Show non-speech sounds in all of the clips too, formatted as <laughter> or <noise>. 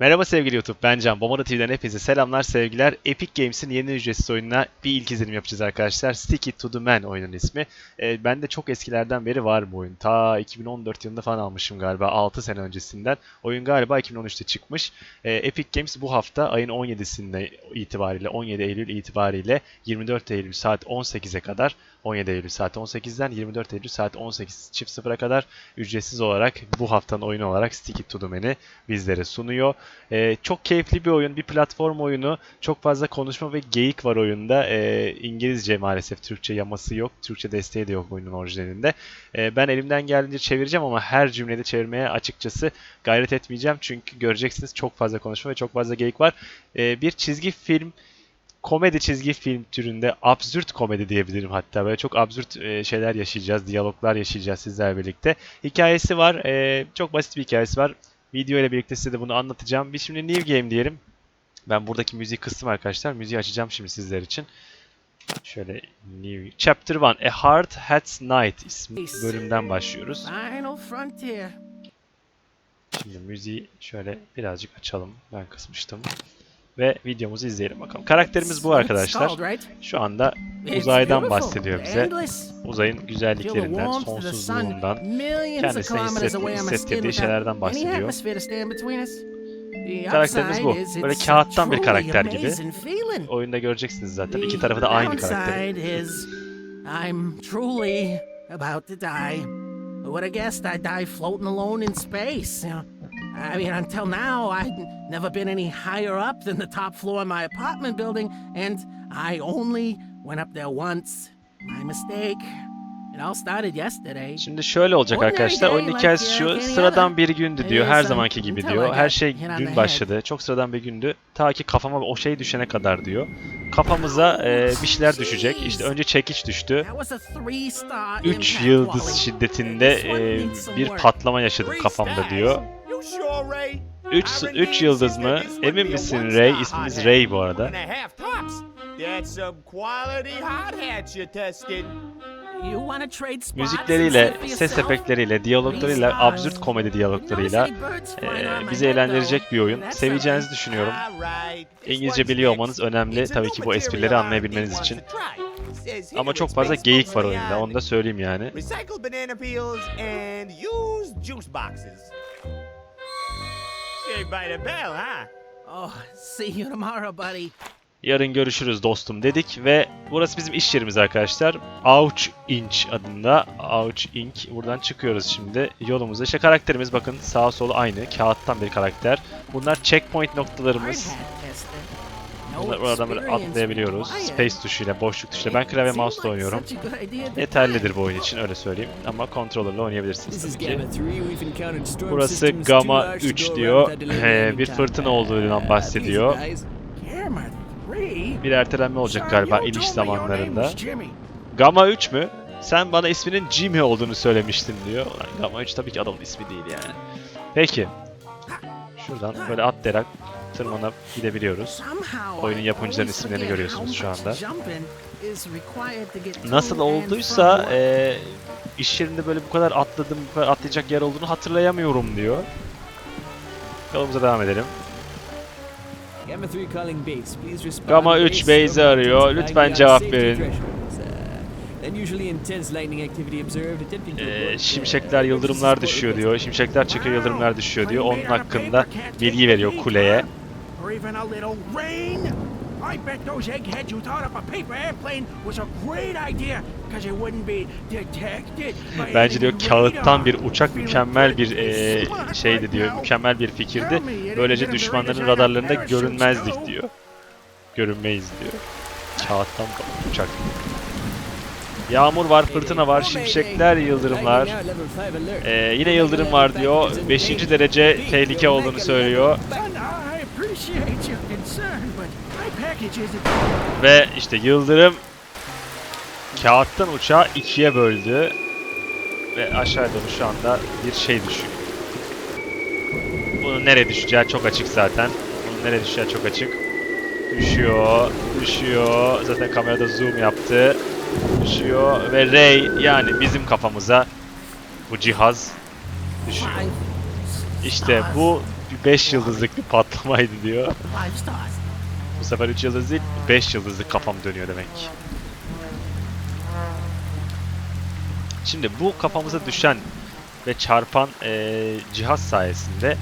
Merhaba sevgili YouTube, ben Can. Bomara TV'den hepinize selamlar, sevgiler. Epic Games'in yeni ücretsiz oyununa bir ilk izlenim yapacağız arkadaşlar. Stick It To The Man oyunun ismi. Ee, ben de çok eskilerden beri var bu oyun. Ta 2014 yılında falan almışım galiba, 6 sene öncesinden. Oyun galiba 2013'te çıkmış. Ee, Epic Games bu hafta ayın 17'sinde itibariyle, 17 Eylül itibariyle 24 Eylül saat 18'e kadar 17 Eylül saat 18'den 24 Eylül saat 18.00'a kadar ücretsiz olarak bu haftanın oyunu olarak Stick It To The Man'i bizlere sunuyor. Ee, çok keyifli bir oyun, bir platform oyunu. Çok fazla konuşma ve geyik var oyunda. Ee, İngilizce maalesef, Türkçe yaması yok. Türkçe desteği de yok oyunun orijinalinde. Ee, ben elimden geldiğince çevireceğim ama her cümlede çevirmeye açıkçası gayret etmeyeceğim. Çünkü göreceksiniz çok fazla konuşma ve çok fazla geyik var. Ee, bir çizgi film komedi çizgi film türünde absürt komedi diyebilirim hatta böyle çok absürt e, şeyler yaşayacağız, diyaloglar yaşayacağız sizlerle birlikte. Hikayesi var, e, çok basit bir hikayesi var. Video ile birlikte size de bunu anlatacağım. Biz şimdi New Game diyelim. Ben buradaki müziği kıstım arkadaşlar. Müziği açacağım şimdi sizler için. Şöyle New Chapter 1 A Hard Hat's Night ismi bölümden başlıyoruz. Şimdi müziği şöyle birazcık açalım. Ben kısmıştım. Ve videomuzu izleyelim bakalım. Karakterimiz bu arkadaşlar. Şu anda uzaydan bahsediyor bize. Uzayın güzelliklerinden, sonsuzluğundan, kendisine kilometers hisset- away on my skin hissettirdiği şeylerden bahsediyor. Karakterimiz bu. Böyle kağıttan bir karakter gibi. Oyunda göreceksiniz zaten. İki tarafı da aynı karakter. I'm truly about to die. Would have guessed I'd die floating alone in space? I mean, until now, I'd never been any higher up than the top floor of my apartment building, and I only went up there once. My mistake. It all started yesterday. Şimdi şöyle olacak arkadaşlar. Oyunun hikayesi şu. Sıradan bir gündü diyor. Her zamanki gibi diyor. Her şey dün başladı. Çok sıradan bir gündü. Ta ki kafama o şey düşene kadar diyor. Kafamıza e, bir şeyler düşecek. İşte önce çekiç düştü. That was a three-star 3 impact yıldız şiddetinde e, bir patlama yaşadım kafamda diyor. 3 3 yıldız mı? Emin misin Ray? İsmimiz Ray bu arada. Müzikleriyle, ses efektleriyle, diyaloglarıyla, absürt komedi diyaloglarıyla e, bizi eğlendirecek bir oyun. Seveceğinizi düşünüyorum. İngilizce biliyor olmanız önemli. Tabii ki bu esprileri anlayabilmeniz için. Ama çok fazla geyik var oyunda, onu da söyleyeyim yani. Saved by the bell, huh? Oh, see you tomorrow, buddy. Yarın görüşürüz dostum dedik ve burası bizim iş yerimiz arkadaşlar. Ouch Inch adında. Ouch Inc. Buradan çıkıyoruz şimdi yolumuza. İşte karakterimiz bakın sağ sol aynı. Kağıttan bir karakter. Bunlar checkpoint noktalarımız. Bunlar oradan böyle atlayabiliyoruz. Space tuşuyla, boşluk tuşuyla. Ben klavye mouse'la oynuyorum. Yeterlidir bu oyun için öyle söyleyeyim. Ama controller'la oynayabilirsiniz tabii ki. Burası Gamma 3 diyor. Bir fırtına olduğundan bahsediyor. Bir ertelenme olacak galiba iniş zamanlarında. Gamma 3 mü? Sen bana isminin Jimmy olduğunu söylemiştin diyor. Gamma 3 tabii ki adamın ismi değil yani. Peki. Şuradan böyle atlayarak tırmanıp gidebiliyoruz. Oyunun yapımcılarının isimlerini görüyorsunuz şu anda. Nasıl olduysa e, iş yerinde böyle bu kadar atladım, bu kadar atlayacak yer olduğunu hatırlayamıyorum diyor. Yolumuza devam edelim. Gamma 3 base'i arıyor. Lütfen cevap verin. Ee, şimşekler, yıldırımlar düşüyor diyor. Şimşekler çekiyor, yıldırımlar düşüyor diyor. Onun hakkında bilgi veriyor kuleye. Or even a little rain. I bet those eggheads who thought up a paper airplane was a great idea because it wouldn't be detected. by Bence diyor kağıttan bir uçak mükemmel bir e, şeydi diyor. Mükemmel bir fikirdi. Böylece düşmanların radarlarında görünmezdik diyor. Görünmeyiz diyor. Kağıttan uçak. Yağmur var, fırtına var, şimşekler, yıldırımlar. Ee, yine yıldırım var diyor. 5. derece tehlike olduğunu söylüyor. Ve işte yıldırım kağıttan uçağı ikiye böldü. Ve aşağı doğru şu anda bir şey düşüyor. Bunun nereye düşeceği çok açık zaten. Bunun nereye düşeceği çok açık. Düşüyor, düşüyor. Zaten kamerada zoom yaptı. Düşüyor ve Ray yani bizim kafamıza bu cihaz düşüyor. İşte bu 5 yıldızlık bir patlamaydı diyor. Bu sefer 3 yıldız değil 5 yıldızlık kafam dönüyor demek. Şimdi bu kafamıza düşen ve çarpan eee, cihaz sayesinde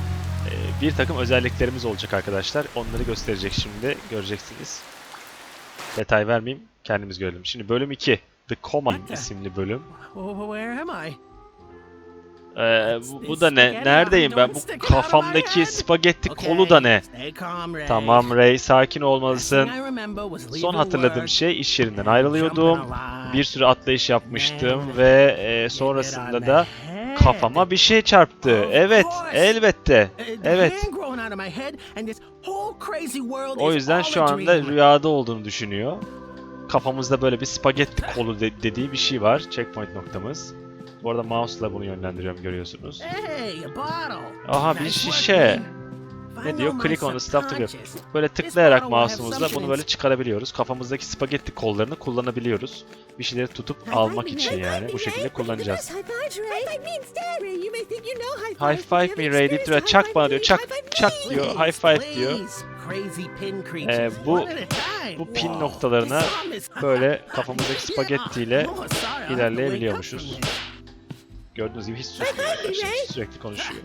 eee, bir takım özelliklerimiz olacak arkadaşlar. Onları gösterecek şimdi göreceksiniz. Detay vermeyeyim kendimiz görelim. Şimdi bölüm 2 The Command isimli bölüm. Wh- Where am I? Eee, bu, bu da ne? Neredeyim ben? Bu kafamdaki spagetti kolu da ne? Tamam Ray sakin olmalısın. Son hatırladığım şey iş yerinden ayrılıyordum. Bir sürü atlayış yapmıştım ve e, sonrasında da kafama bir şey çarptı. Evet, elbette. The Evet. O yüzden şu anda rüyada olduğunu düşünüyor. Kafamızda böyle bir spagetti kolu de- dediği bir şey var. Checkpoint noktamız. Bu arada mouse'la bunu yönlendiriyorum görüyorsunuz. Aha bir şişe. Ne diyor? Click on the stuff to subconscious, Böyle tıklayarak mouse'umuzla bunu böyle çıkarabiliyoruz. Kafamızdaki spagetti kollarını kullanabiliyoruz. Bir şeyleri tutup almak için yani bu şekilde kullanacağız. High five me Ray deyip duruyor. Çak bana diyor. Çak, çak diyor. High five diyor. Ee, bu bu pin noktalarına <laughs> böyle kafamızdaki spagettiyle ilerleyebiliyormuşuz. Gördüğünüz gibi hiç susmuyor arkadaşlar. Sürekli konuşuyor.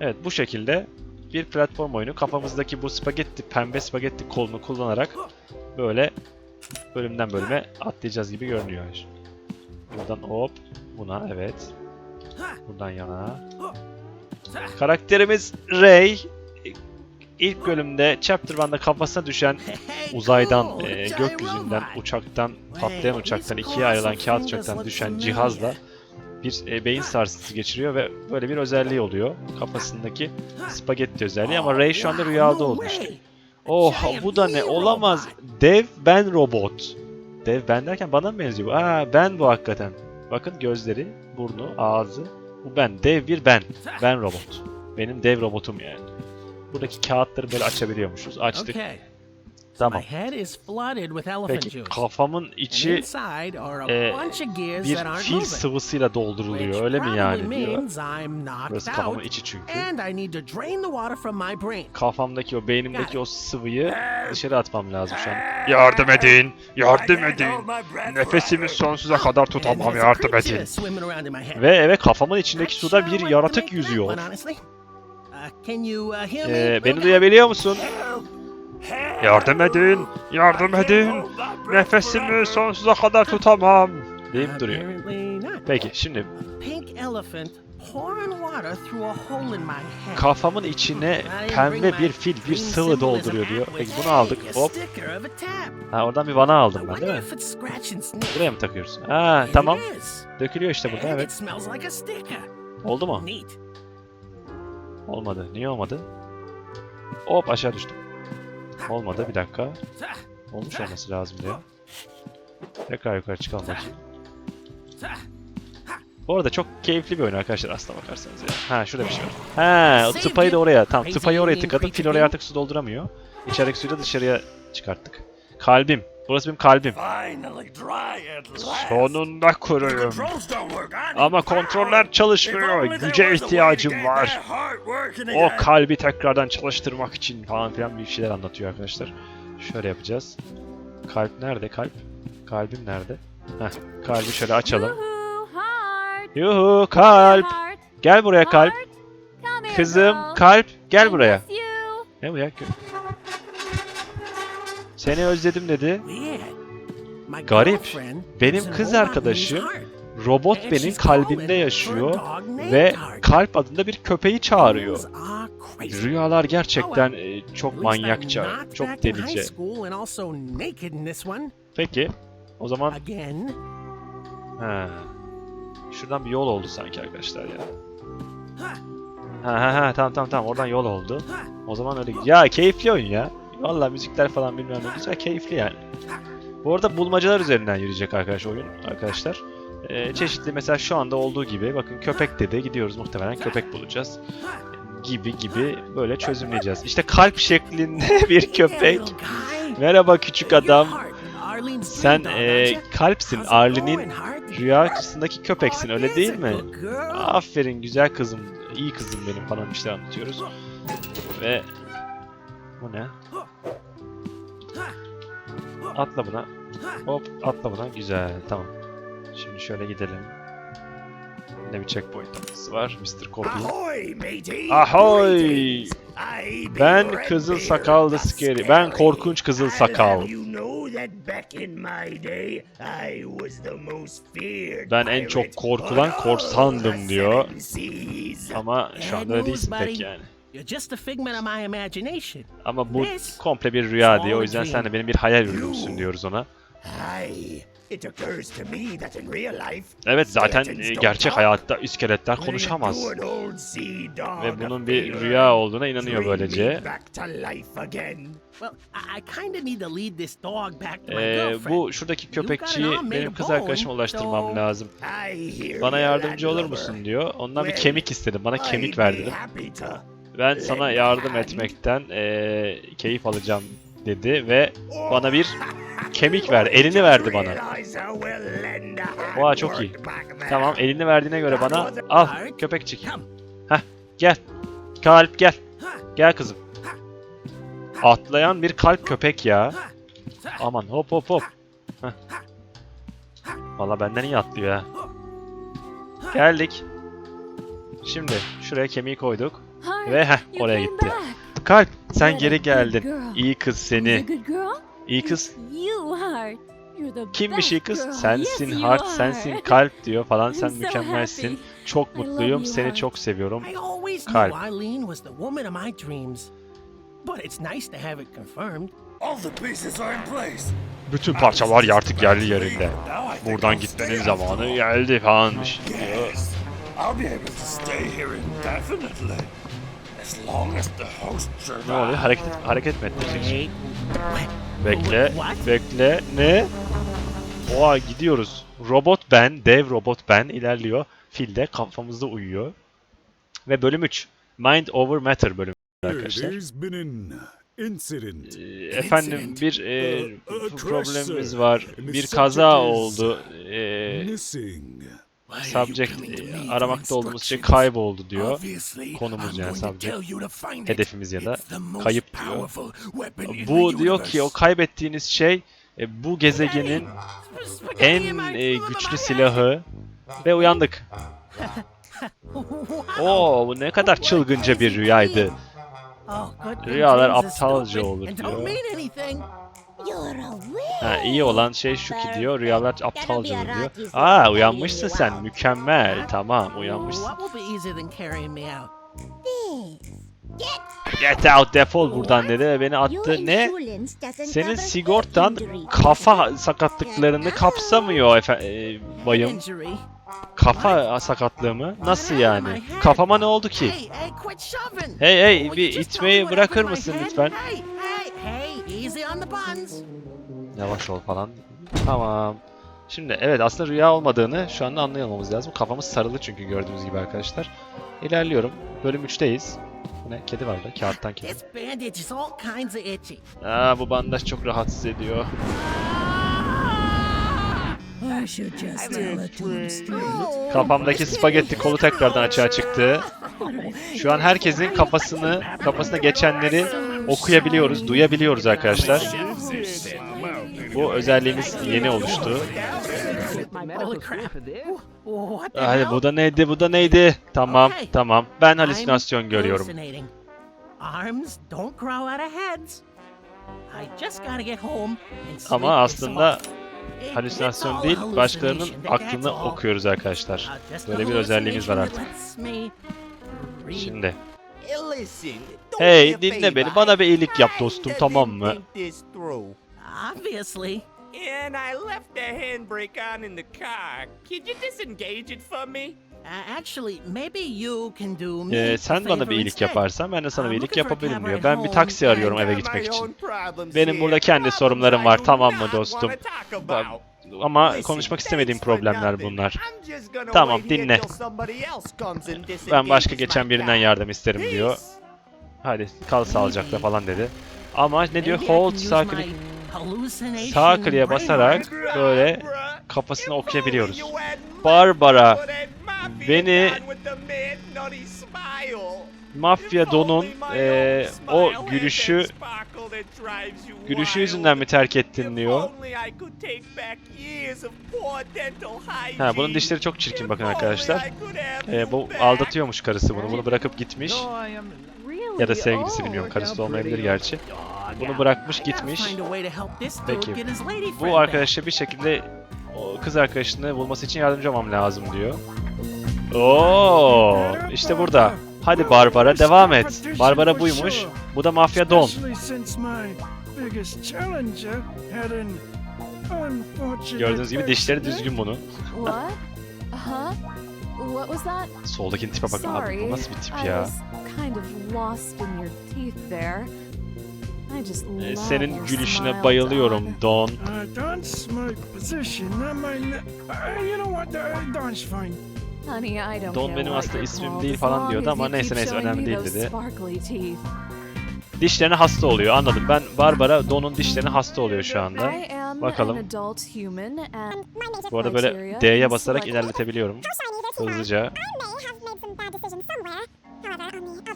Evet bu şekilde bir platform oyunu kafamızdaki bu spagetti, pembe spagetti kolunu kullanarak böyle bölümden bölüme atlayacağız gibi görünüyor. Buradan hop buna evet. Buradan yana. Karakterimiz Ray ilk bölümde Chapter 1'da kafasına düşen uzaydan, e, gökyüzünden, uçaktan, patlayan uçaktan, ikiye ayrılan kağıt uçaktan düşen cihazla bir e, beyin sarsıntısı geçiriyor ve böyle bir özelliği oluyor. Kafasındaki spagetti özelliği ama Ray şu anda Wow, rüyada no olmuş. way. Oh bu da ne? Olamaz. Dev ben robot. Dev ben derken bana mı benziyor? bu? Aa ben bu hakikaten. Bakın gözleri, burnu, ağzı. Bu ben. Dev bir ben. Ben robot. Benim dev robotum yani. Buradaki kağıtları böyle açabiliyormuşuz. Açtık. Okay. Tamam. My head is flooded with elephant Peki juice. kafamın And içi inside are a e, bunch of gears bir that aren't fil moving. sıvısıyla dolduruluyor. Öyle mi yani diyor. Burası out kafamın içi çünkü. and I need to drain the water from my brain. Kafamdaki o beynimdeki o sıvıyı dışarı atmam lazım şu an. Yardım edin! Yardım edin! Nefesimi sonsuza kadar tutamam yardım edin. Ve evet kafamın içindeki suda bir yaratık yüzüyor. one, honestly. Can you hear me? Ee, beni duyabiliyor musun? Yardım edin! Yardım edin! Nefesimi sonsuza kadar tutamam. Deyip duruyor. Peki şimdi Pink elephant pouring water through a hole in my head. kafamın içine pembe bir fil, bir sıvı dolduruyor diyor. Peki bunu aldık. Hop. Ha oradan bir vana aldım ben değil mi? Buraya mı takıyoruz? Ha tamam. Dökülüyor işte burada evet. Oldu mu? Olmadı. Niye olmadı? Hop aşağı düştüm. Olmadı bir dakika. Olmuş olması lazım diyor. Tekrar yukarı çıkalım bakayım. Bu arada çok keyifli bir oyun arkadaşlar aslına bakarsanız ya. Ha şurada bir şey var. Ha tıpayı da oraya. Tamam tıpayı oraya tıkladım. Fil oraya artık su dolduramıyor. İçerideki suyu da dışarıya çıkarttık. Kalbim. Burası benim kalbim. Sonunda kuruyum. Ama kontroller çalışmıyor. Güce ihtiyacım var. O kalbi tekrardan çalıştırmak için falan filan bir şeyler anlatıyor arkadaşlar. Şöyle yapacağız. Kalp nerede kalp? Kalbim nerede? Heh, kalbi şöyle açalım. Yuhu kalp. Gel buraya kalp. Kızım kalp. Gel buraya. Ne bu ya? Seni özledim dedi. Garip. Benim kız arkadaşım. Robot benim kalbimde yaşıyor ve kalp adında bir köpeği çağırıyor. Rüyalar gerçekten e, çok manyakça, çok delice. Peki, o zaman. He. Şuradan bir yol oldu sanki arkadaşlar ya. Ha, Ha ha ha tamam tamam tamam oradan yol oldu. ha. O zaman öyle ya keyifli oyun ya. Valla müzikler falan bilmem ne güzel keyifli yani. Bu arada bulmacalar üzerinden yürüyecek arkadaş oyun arkadaşlar. Ee, çeşitli mesela şu anda olduğu gibi bakın köpek dedi gidiyoruz muhtemelen köpek bulacağız. Gibi gibi böyle çözümleyeceğiz. İşte kalp şeklinde <laughs> bir köpek. Merhaba küçük adam. Sen e, kalpsin. Heart? rüyasındaki köpeksin öyle değil mi? Aferin güzel kızım. iyi kızım benim falan bir şey anlatıyoruz. Ve bu ne? Atla buna. Hop atla buna. Güzel tamam. Şimdi şöyle gidelim. Ne bir checkpoint'ımız var. Mr. Copy. Ahoy, Ben kızıl sakallı Scary. Ben korkunç kızıl sakal. Ben en çok korkulan korsandım diyor. Ama şu anda öyle değilsin pek yani. You're just a figment of my imagination. Ama bu This komple bir rüya diyor. O yüzden sen de benim bir hayal ürünümsün diyoruz ona. Aye, it occurs to me that in real life, Evet zaten e, gerçek hayatta iskeletler konuşamaz. good old sea dog Ve bunun bir rüya olduğuna inanıyor böylece. back to life again. Well, I, I kind of need to lead this dog back to my Ee, girlfriend. bu şuradaki köpekçiyi benim kız arkadaşıma ulaştırmam lazım. I hear Bana yardımcı olur musun diyor. Ondan bir kemik istedim. Bana kemik ver dedim. Ben sana yardım etmekten eee, keyif alacağım dedi ve bana bir kemik verdi. Elini verdi bana. Oha çok iyi. Tamam elini verdiğine göre bana al köpekçik. Heh gel. Kalp gel. Gel kızım. Atlayan bir kalp köpek ya. Aman hop hop hop. Heh. Valla benden iyi atlıyor ha. Geldik. Şimdi şuraya kemiği koyduk. Heart, Ve heh you oraya came gitti. back. Kalp sen geri geldin. girl. İyi kız seni. good girl? İyi kız. It's You, Heart. You're the Kimmiş iyi best kız? girl. Sensin Yes, you Hart, are. sensin kalp diyor falan. <laughs> Sen mükemmelsin. Çok I love mutluyum. you, Seni çok seviyorum. I always Kalp. knew Eileen was the woman of my dreams. But it's nice to have it confirmed. All the pieces are in place. Bütün parçalar artık yerli yerinde. Buradan gitmenin zamanı geldi falanmış diyor. Yes, I'll be able to stay here indefinitely. Ne oluyor? Hareket, hareket mi ettirecek? Bekle, What? bekle. Ne? Oha gidiyoruz. Robot ben, dev robot ben ilerliyor. Fil de kafamızda uyuyor. Ve bölüm 3. Mind over Matter bölümü arkadaşlar. İncident. Ee, Efendim bir e, problemimiz var. Bir kaza oldu. Ee, Subject e, aramakta olduğumuz şey kayboldu diyor. Konumuz yani subject. Hedefimiz ya da kayıp diyor. Bu diyor ki o kaybettiğiniz şey e, bu gezegenin en e, güçlü silahı ve uyandık. <laughs> Oo bu ne kadar çılgınca bir rüyaydı. Oh, Rüyalar aptalca olur diyor. Ha, iyi olan şey şu ki diyor rüyalar aptalca diyor. Aa uyanmışsın sen mükemmel tamam uyanmışsın. Get out defol buradan dedi ve beni attı. Ne? Senin sigortan kafa sakatlıklarını kapsamıyor efe e, bayım. Kafa sakatlığı mı? Nasıl yani? Kafama ne oldu ki? Hey, hey, bir itmeyi bırakır mısın lütfen? Easy on the buns. Yavaş ol falan. Tamam. Şimdi evet aslında rüya olmadığını şu anda anlayamamız lazım. Kafamız sarılı çünkü gördüğünüz gibi arkadaşlar. İlerliyorum. Bölüm 3'teyiz. Bu ne? Kedi var da. Kağıttan kedi. This bandage is all kinds of itchy. Aa bu bandaj çok rahatsız ediyor. Kafamdaki spagetti kolu tekrardan açığa çıktı. <laughs> Şu an herkesin kafasını, kafasına geçenleri okuyabiliyoruz, duyabiliyoruz arkadaşlar. Bu özelliğimiz yeni oluştu. Hadi bu da neydi, bu da neydi? Tamam, tamam. Ben halüsinasyon görüyorum. Ama aslında halüsinasyon değil, başkalarının aklını okuyoruz arkadaşlar. Böyle bir özelliğimiz var artık. Şimdi, hey dinle beni, bana bir iyilik yap dostum tamam mı? think this through. Obviously. And I left the handbrake on in the car. Could you disengage it for me? Uh, actually, maybe you can do me Ee, a sen bana favor bir iyilik yaparsan ben de sana bir iyilik yapabilirim diyor. Ben bir taksi arıyorum eve gitmek için. Benim burada kendi sorunlarım var, tamam mı dostum? Ama konuşmak istemediğim problemler bunlar. Tamam, dinle. Ben başka geçen birinden yardım isterim diyor. Hadi kal sağlıcakla falan dedi. Ama ne diyor? Hold use sağ brain basarak böyle kafasını okuyabiliyoruz. Barbara beni Mafya Don'un eee, o gülüşü gülüşü yüzünden mi terk ettin diyor. Ha bunun dişleri çok çirkin bakın arkadaşlar. Eee, bu aldatıyormuş karısı bunu. Bunu bırakıp gitmiş. Ya da sevgilisi bilmiyorum. Karısı da olmayabilir gerçi. Bunu bırakmış gitmiş. Peki. Bu arkadaşa bir şekilde kız arkadaşını bulması için yardımcı olmam lazım diyor. Oo, işte burada. Hadi Barbara devam et. Barbara buymuş. Bu da Mafya Don. Gördüğünüz gibi dişleri düzgün that? Soldakinin tipe bak abi bu nasıl bir tip ya. Ee, senin gülüşüne bayılıyorum Don. Don. Benim aslında ismim değil falan diyordu ama neyse neyse önemli me değil those dedi. Sparkly teeth. Dişlerine hasta oluyor anladım. Ben Barbara Don'un dişlerine hasta oluyor şu anda. Bakalım. Bu arada böyle D'ye basarak ilerletebiliyorum. Hızlıca.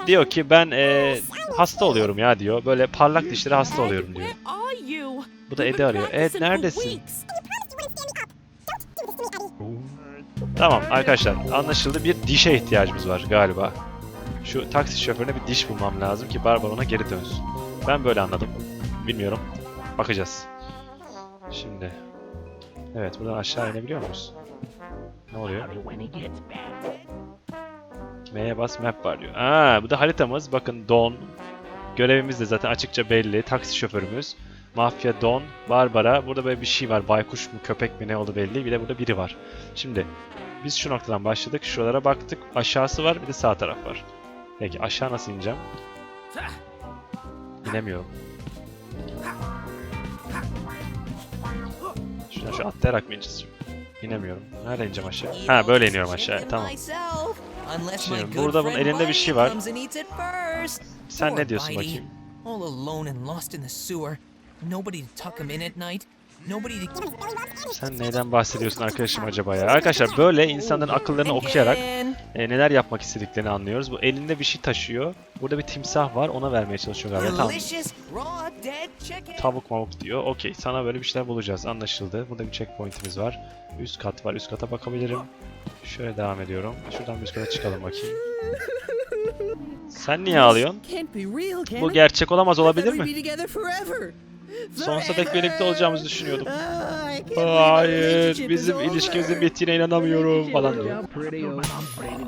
Diyor ki ben eee, hasta oluyorum ya diyor. Böyle parlak dişlere hasta oluyorum diyor. Bu da been arıyor. Ed neredesin? Tamam arkadaşlar anlaşıldı. Bir dişe ihtiyacımız var galiba. Şu taksi şoförüne bir diş bulmam lazım ki Barbara ona geri dönsün. Ben böyle anladım. Bilmiyorum. Bakacağız. Şimdi. Evet buradan aşağı inebiliyor muyuz? Ne oluyor? M'ye bas map var diyor. Aa, bu da haritamız. Bakın Don. Görevimiz de zaten açıkça belli. Taksi şoförümüz. Mafya Don, Barbara. Burada böyle bir şey var. Baykuş mu köpek mi ne oldu belli. Bir de burada biri var. Şimdi biz şu noktadan başladık. Şuralara baktık. Aşağısı var bir de sağ taraf var. Peki aşağı nasıl ineceğim? İnemiyorum. Şuradan şu atlayarak mı ineceğiz? İnemiyorum. Nerede ineceğim aşağı? Ha böyle iniyorum aşağıya. Tamam. Şimdi burada bunun elinde bir şey var. Sen ne diyorsun bakayım? All alone and lost in the sewer. Nobody to tuck him in at night. Sen neyden bahsediyorsun arkadaşım acaba ya? Arkadaşlar böyle insanların akıllarını okuyarak e, neler yapmak istediklerini anlıyoruz. Bu elinde bir şey taşıyor. Burada bir timsah var. Ona vermeye çalışıyor galiba. Tamam. Tavuk mavuk diyor. Okey. Sana böyle bir şeyler bulacağız. Anlaşıldı. Burada bir checkpoint'imiz var. Üst kat var. Üst kata bakabilirim. Şöyle devam ediyorum. Şuradan bir üst kata çıkalım bakayım. Sen niye ağlıyorsun? Bu gerçek olamaz olabilir mi? Sonsuza dek birlikte olacağımızı düşünüyordum. Hayır, bizim over. ilişkimizin bittiğine inanamıyorum falan diyor.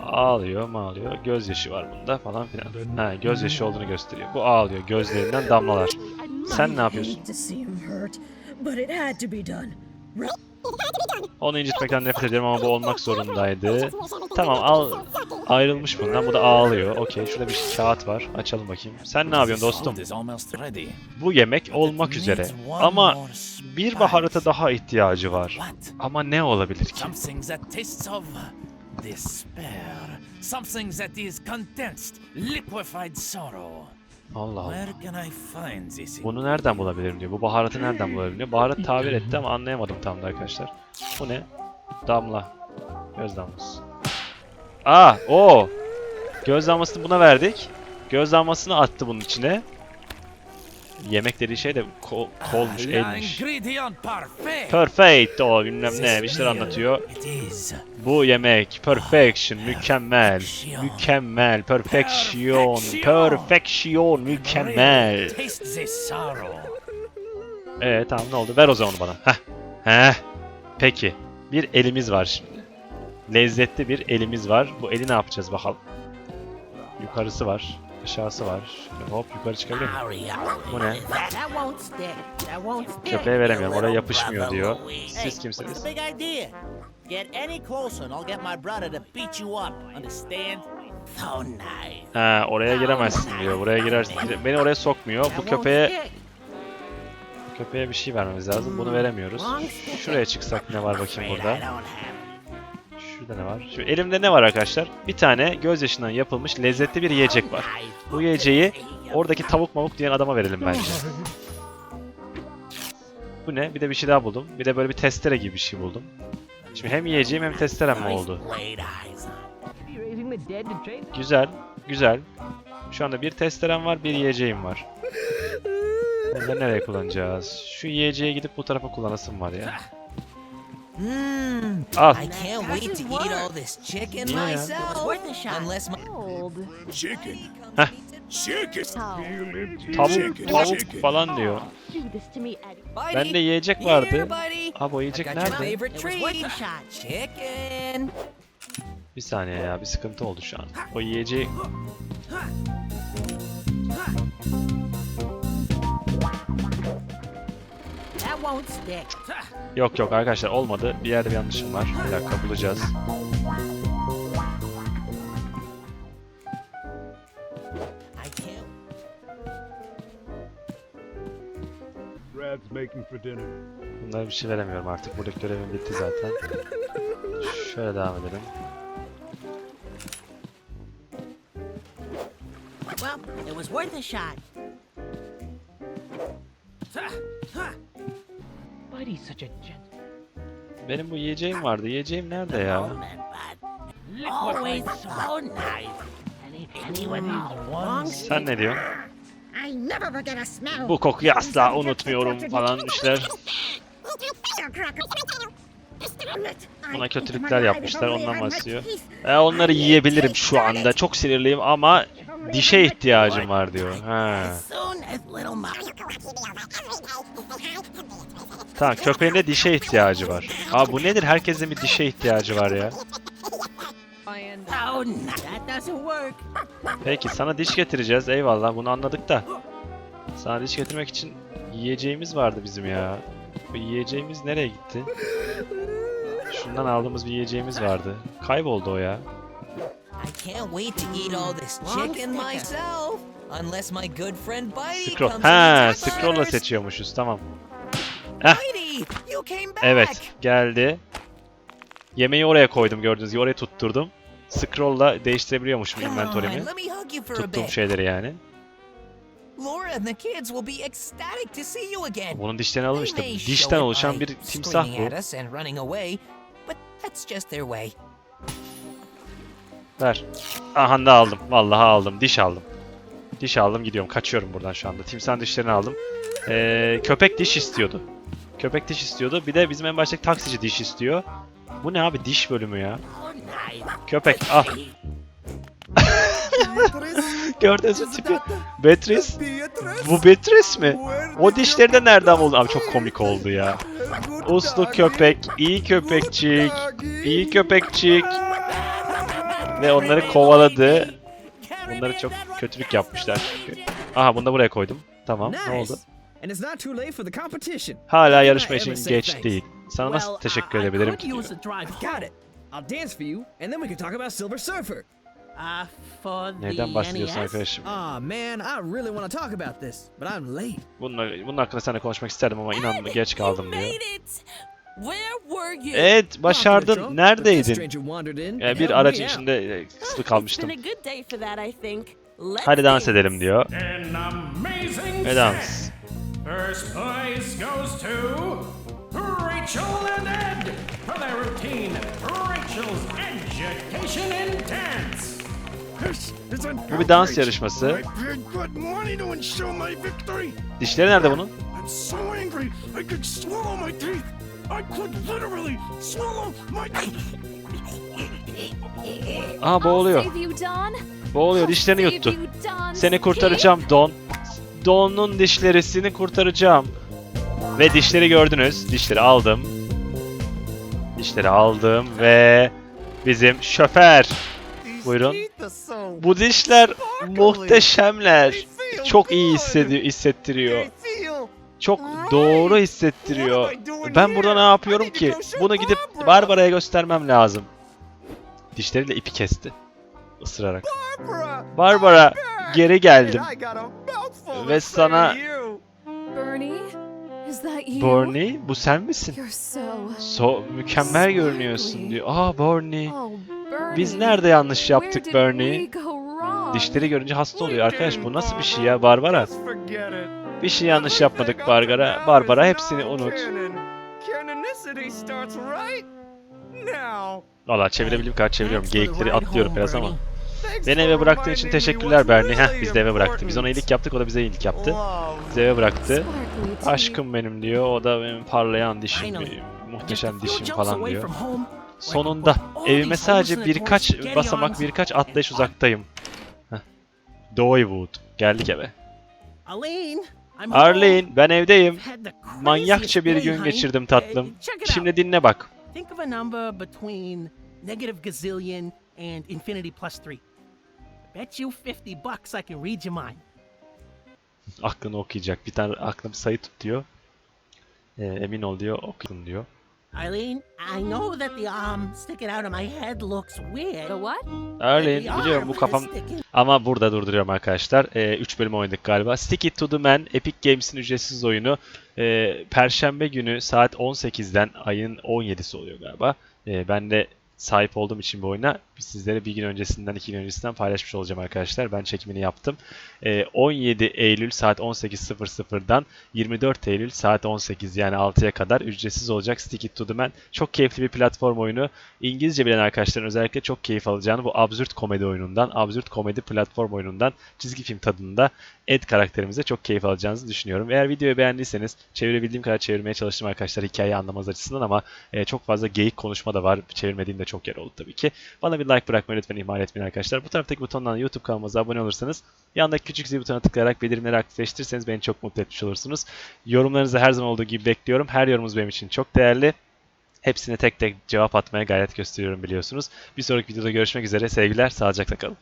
Ağlıyor mağlıyor, gözyaşı var bunda falan filan. Ha, gözyaşı olduğunu gösteriyor. Bu ağlıyor, gözlerinden damlalar. Sen ne yapıyorsun? Onu incitmekten nefret ediyorum ama bu olmak zorundaydı. Tamam al, ayrılmış bundan. Bu da ağlıyor. Okey, şurada bir kağıt var. Açalım bakayım. Sen ne yapıyorsun dostum? Bu yemek olmak üzere. Ama bir baharata daha ihtiyacı var. Ama ne olabilir ki? Something that is condensed, liquefied sorrow. Allah Allah. Bunu nereden bulabilirim diyor. Bu baharatı nereden bulabilirim diyor. Baharat tabir etti ama anlayamadım tam da arkadaşlar. Bu ne? Damla. Göz damlası. Aa, o. Göz damlasını buna verdik. Göz damlasını attı bunun içine. Yemek dediği şey de kol, kolmuş, elmiş. Perfect o bilmem ne bir şeyler anlatıyor. Bu yemek perfection mükemmel. Mükemmel perfection perfection mükemmel. Evet tamam ne oldu? Ver o zaman onu bana. Heh. Heh. Peki. Bir elimiz var şimdi. Lezzetli bir elimiz var. Bu eli ne yapacağız bakalım. Yukarısı var. Aşağısı var. Şöyle hop yukarı çıkabilir miyim? Bu ne? Köpeğe veremiyorum. Oraya yapışmıyor diyor. Siz kimsiniz? Ha oraya giremezsin diyor. Buraya girersin. Beni oraya sokmuyor. Bu köpeğe köpeğe bir şey vermemiz lazım. Bunu veremiyoruz. Şuraya çıksak ne var bakayım burada. Şurada ne var? Şu elimde ne var arkadaşlar? Bir tane gözyaşından yapılmış lezzetli bir yiyecek var. Bu yiyeceği oradaki tavuk mavuk diyen adama verelim bence. Bu ne? Bir de bir şey daha buldum. Bir de böyle bir testere gibi bir şey buldum. Şimdi hem yiyeceğim hem testerem mi oldu? Güzel, güzel. Şu anda bir testerem var, bir yiyeceğim var. Bunları nereye kullanacağız? Şu yiyeceğe gidip bu tarafa kullanasım var ya. Mmm. Al. I can't wait to eat all this chicken Yeah. myself. Worth a shot. Unless my Old. Chicken. Heh. Chicken. Tavuk, Chicken, tavuk chicken. falan diyor. Buddy, Bende yiyecek vardı. Abi o yiyecek nerede? Bir saniye ya, bir sıkıntı oldu şu an. O yiyeceği... Yok yok arkadaşlar olmadı. Bir yerde bir yanlışım var. Bir dakika bulacağız. I can't. Brad's making for dinner. Bunlara bir şey veremiyorum artık. Buradaki görevim bitti zaten. Şöyle devam edelim. Well, it was worth a shot. Buddy's such a gent. Benim bu yiyeceğim vardı. Yiyeceğim nerede ya? Moment, bud. Always so nice. Anyone wrong? Sen ne diyorsun? Bu kokuyu asla unutmuyorum falan işler. Buna kötülükler yapmışlar ondan bahsediyor. E, onları yiyebilirim şu anda. Çok sinirliyim ama dişe ihtiyacım var diyor. Ha. Tamam köpeğin de dişe ihtiyacı var. Aa bu nedir? Herkesin bir dişe ihtiyacı var ya. Peki sana diş getireceğiz. Eyvallah bunu anladık da. Sana diş getirmek için yiyeceğimiz vardı bizim ya. Bu yiyeceğimiz nereye gitti? Şundan aldığımız bir yiyeceğimiz vardı. Kayboldu o ya. Scroll. Ha, scroll'la seçiyormuşuz. Tamam. Evet, geldi. Yemeği oraya koydum gördüğünüz gibi. Oraya tutturdum. Scroll'la değiştirebiliyormuşum inventory'mi. Tuttuğum şeyleri yani. Bunun dişlerini They işte. Dişten oluşan bir timsah bu. Ver. Aha da aldım. Vallahi aldım. Diş aldım. Diş aldım gidiyorum. Kaçıyorum buradan şu anda. Timsahın dişlerini aldım. Ee, köpek diş istiyordu. Köpek diş istiyordu. Bir de bizim en baştaki taksici diş istiyor. Bu ne abi diş bölümü ya. Oh. Köpek ah. Gördünüz mü tipi? Beatrice. Bu Beatrice mi? O dişleri de nereden buldun? Abi çok komik oldu ya. Uslu köpek, iyi köpekçik, iyi köpekçik. Ve onları kovaladı. Bunları çok kötülük yapmışlar. Aha bunu da buraya koydum. Tamam ne oldu? And it's not too late for the competition. Hala yarışma için geç değil. Sana nasıl Well, teşekkür edebilirim ki? diyor. Got it. I'll dance for you, and then we can talk about Silver Surfer. Uh, for the bahsediyorsun NES? arkadaşım? Ah man, I really want to talk about this, but I'm late. Bununla, bunun hakkında seninle konuşmak isterdim ama inan geç kaldım diyor. it! Where were you? Evet başardın. Neredeydin? And bir aracın içinde e, kısıtlı kalmıştım. a good day for that, I think. Let's Hadi dans edelim diyor. An amazing Ve dans. First place goes to Rachel and Ed for their routine Rachel's Education in Dance. This is an Bu bir dans yarışması. I paid good money to ensure my victory. Dişleri nerede bunun? I'm so angry I could swallow my teeth. I could literally swallow my Aha boğuluyor. Save you, Don. Boğuluyor. Dişlerini Save yuttu. you, Don. Seni kurtaracağım Don. Don'un dişlerisini kurtaracağım. Ve dişleri gördünüz. Dişleri aldım. Dişleri aldım ve bizim şoför. Buyurun. Bu dişler muhteşemler. Çok iyi hissediyor, hissettiriyor. Çok doğru hissettiriyor. Ben burada ne yapıyorum ki? Bunu gidip Barbara'ya göstermem lazım. Dişleriyle ipi kesti. Isırarak. Barbara, geri geldim. Ve sana? Bernie, bu sen misin? So. Mükemmel görünüyorsun diyor. Aa Bernie. Oh, Bernie. Biz nerede yanlış yaptık wrong? Dişleri görünce hasta oluyor arkadaş. Bu nasıl bir şey ya Barbara? Bir şey yanlış yapmadık Barbara. Barbara hepsini unut. Valla çevirebildiğim kadar çeviriyorum. Geyikleri atlıyorum biraz ama. Beni eve bıraktığın için teşekkürler Bernie. Heh biz de eve bıraktı. Biz ona iyilik yaptık o da bize iyilik yaptı. Bizi eve bıraktı. Aşkım benim diyor. O da benim parlayan dişim, muhteşem dişim falan diyor. Sonunda evime sadece birkaç basamak, birkaç atlayış uzaktayım. Doywood. Geldik eve. Arlene, ben evdeyim. Manyakça bir gün geçirdim tatlım. Şimdi dinle bak. Think of a number between negative gazillion and infinity plus three. Bet you 50 bucks I can read your mind. Aklını okuyacak. Bir tane aklım sayı tut diyor. Ee, emin ol diyor. Okuyun diyor. Eileen, I know that the arm sticking out of my head looks weird. The what? Arlene The biliyorum bu kafam sticking- ama burada durduruyorum arkadaşlar. 3 bölüm oynadık galiba. Stick It To The Man Epic Games'in ücretsiz oyunu. Ee, Perşembe günü saat 18'den ayın 17'si oluyor galiba. Ee, ben de sahip olduğum için bu oyuna sizlere bir gün öncesinden iki gün öncesinden paylaşmış olacağım arkadaşlar. Ben çekimini yaptım. Ee, 17 Eylül saat 18.00'dan 24 Eylül saat 18 yani 6'ya kadar ücretsiz olacak Stick It To The Man. Çok keyifli bir platform oyunu. İngilizce bilen arkadaşların özellikle çok keyif alacağını bu absürt komedi oyunundan, absürt komedi platform oyunundan çizgi film tadında Ed karakterimize çok keyif alacağınızı düşünüyorum. Eğer videoyu beğendiyseniz çevirebildiğim kadar çevirmeye çalıştım arkadaşlar hikayeyi anlamanız açısından ama e, çok fazla geyik konuşma da var. Çevirmediğim de çok yer oldu tabii ki. Bana bir like bırakmayı lütfen ihmal etmeyin arkadaşlar. Bu taraftaki butondan YouTube kanalımıza abone olursanız yandaki küçük zil butonuna tıklayarak bildirimleri aktifleştirirseniz beni çok mutlu etmiş olursunuz. Yorumlarınızı her zaman olduğu gibi bekliyorum. Her yorumunuz benim için çok değerli. Hepsine tek tek cevap atmaya gayret gösteriyorum biliyorsunuz. Bir sonraki videoda görüşmek üzere. Sevgiler, sağlıcakla kalın.